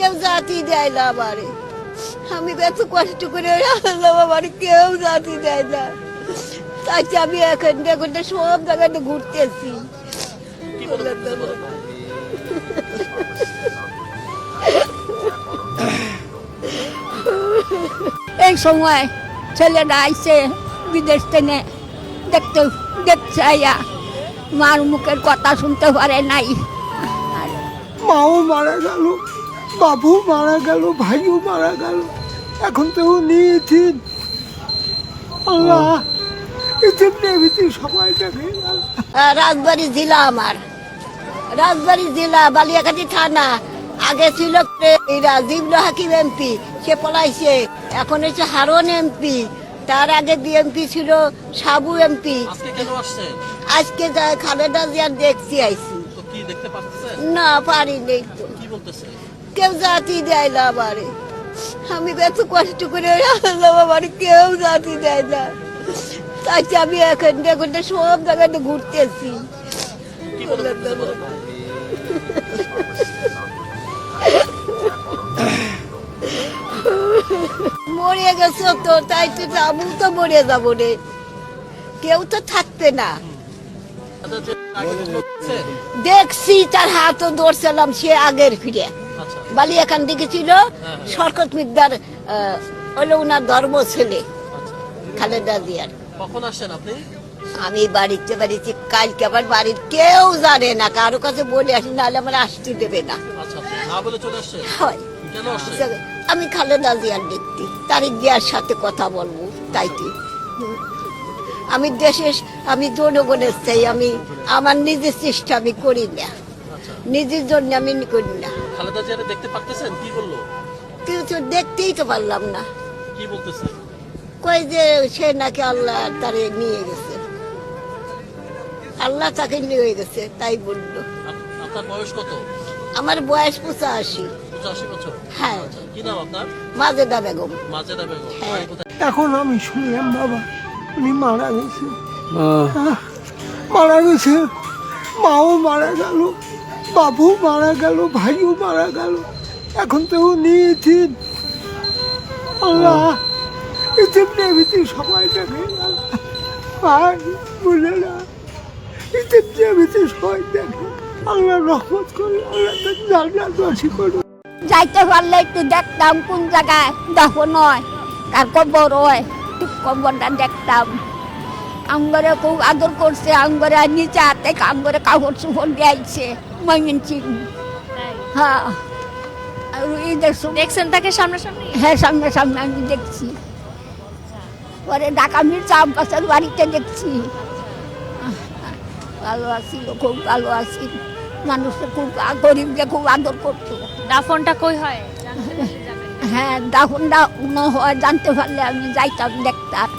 কেউ জাতি দেয় না আমারে। আমি এত কষ্ট করে আমার কেউ জাতি দেয় না। তাই আমি এখন এখন সব জায়গাতে ঘুরতেছি? এই সময় ছেলেরা আইসে বিদেশ থেকে। দেখতে দেখছে আইয়া মার মুখের কথা শুনতে পারে নাই। মাও মারা গেল। বাবু মারা গেল ভাইও মারা গেল। এখন তো নিয়েছি আল্লাহ এতে নেমেছি সবাই দেখে গেল আহ, জেলা আমার। রাজবাড়ী জেলা বালিয়াকাটি থানা। আগে ছিল রাজীব হাকিম এমপি সে পলাইছে। এখন হচ্ছে হারন এমপি তার আগে বিএমপি ছিল সাবু এমপি আজকে কেন আসছেন আজকে যা খালেদা জিয়ার দেখছি আইছি। তো কি দেখতে পাচ্ছেন? না পারি নেই তো কি বলতেছে? কেউ জাতি দেয় না আমারে। আমি এত কষ্ট করে আমার কেউ জাতি দেয় না। তাই আমি এখন এখন সব জায়গাতে ঘুরতেছি? মরে গেছে তো তাই তো যাব তো মরে যাব রে। কেউ তো থাকবে না। আগে দেখছেন? দেখছি তার হাতও ধরছিলাম সে আগের ফিরে। আচ্ছা বালি এখান থেকে ছিল হ্যাঁ। শরকত মিদ্দার হলো ওনার ধর্ম ছেলে আচ্ছা খালেদা জিয়ার। কখন আসছেন আপনি? আমি বাড়িতে বাড়িতে কালকে আবার বাড়ির কেউ জানে না কারও কাছে বলে আসি নাহলে আমার আসতে দেবে না। আচ্ছা হয়। আসছেন? আমি খালেদা জিয়ার দেখতে তারিক জিয়ার সাথে কথা বলব তাইতে। আমি দেশের আমি জনগণের চাই আমি আমার নিজের চেষ্টা আমি করি না। আচ্ছা। নিজের জন্য আমি করি না। খালেদা জিয়ারে দেখতে পারতেছেন? কি বলল? তো দেখতেই তো পারলাম না। কি বলতেছে? কই যে সে নাকি আল্লাহ তারে নিয়ে গেছে। আল্লাহ তাকে নিয়ে গেছে তাই বলল। আপনার বয়স কত? আমার বয়স পঁচাশি। পঁচাশি বছর? হ্যাঁ। আচ্ছা কি নাম আপনার? মাজেদা বেগম। মাজেদা বেগম। হ্যাঁ। এখন আমি শুনলাম বাবা উনি মারা গেছে। মারা গেছে। মাও মারা গেল। বাবু মারা গেল, ভাইও মারা গেল। এখন তো নিয়েছি আল্লাহ এতে নেমেছি সবাই দেখে গেল ভাই বুঝে না এতে নেমেছি সবাই দেখে, আল্লাহ রহমত আল্লাহ করুন যাইতে পারলে একটু দেখতাম কোন জায়গায়, দেখো নয়, কার কবর হয় কবরটা দেখতাম। আমগরে খুব আদর করছে আমগরে নিচে হাতে আমগরে কাপড় চুপড় দিয়েছে ময়মিন সিং হ্যাঁ। দেখছেন তাকে সামনাসামনি? হ্যাঁ সামনে সামনে আমি দেখছি। পরে ঢাকা মির্জা আব্বাসের বাড়িতে দেখছি। ভালো আছিল খুব ভালো আছিল মানুষকে খুব গরিবকে খুব আদর করতো দাফনটা কই হয়। হ্যাঁ দাফনটা ন হয় জানতে পারলে আমি যাইতাম দেখতাম।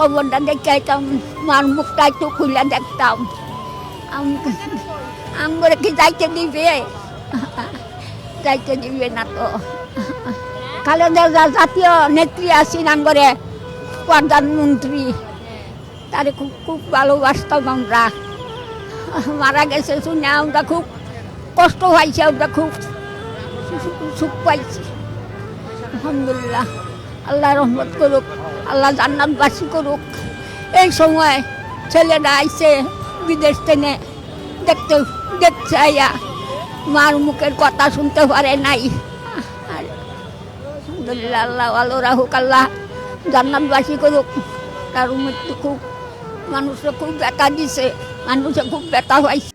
কবরটা দেখে আইতাম মার মুখটা একটু খুলে দেখতাম। আমি আমগরে কি যাইতে দিবে যাইতে দিবে না তো। খালেদা জাতীয় নেত্রী আছেন আঙ্গরে, প্রধানমন্ত্রী। তারে খুব খুব ভালোবাসতাম আমরা। মারা গেছে শুনে আমরা খুব কষ্ট পাইছি, আমরা খুব সুখ পাইছি। আলহামদুলিল্লাহ। আল্লাহ রহমত করুক, আল্লাহ জান্নাতবাসী করুক। এই সময় ছেলেরা আইসে বিদেশ থেকে, দেখতে, দেখছে আইয়া মার মুখের কথা শুনতে পারে নাই। আলহামদুলিল্লাহ, আল্লাহ ভালো রাহুক আল্লাহ জান্নাতবাসী করুক। তার মৃত্যু খুব মানুষের খুব ব্যথা দিছে, মানুষে খুব ব্যথা হয়েছে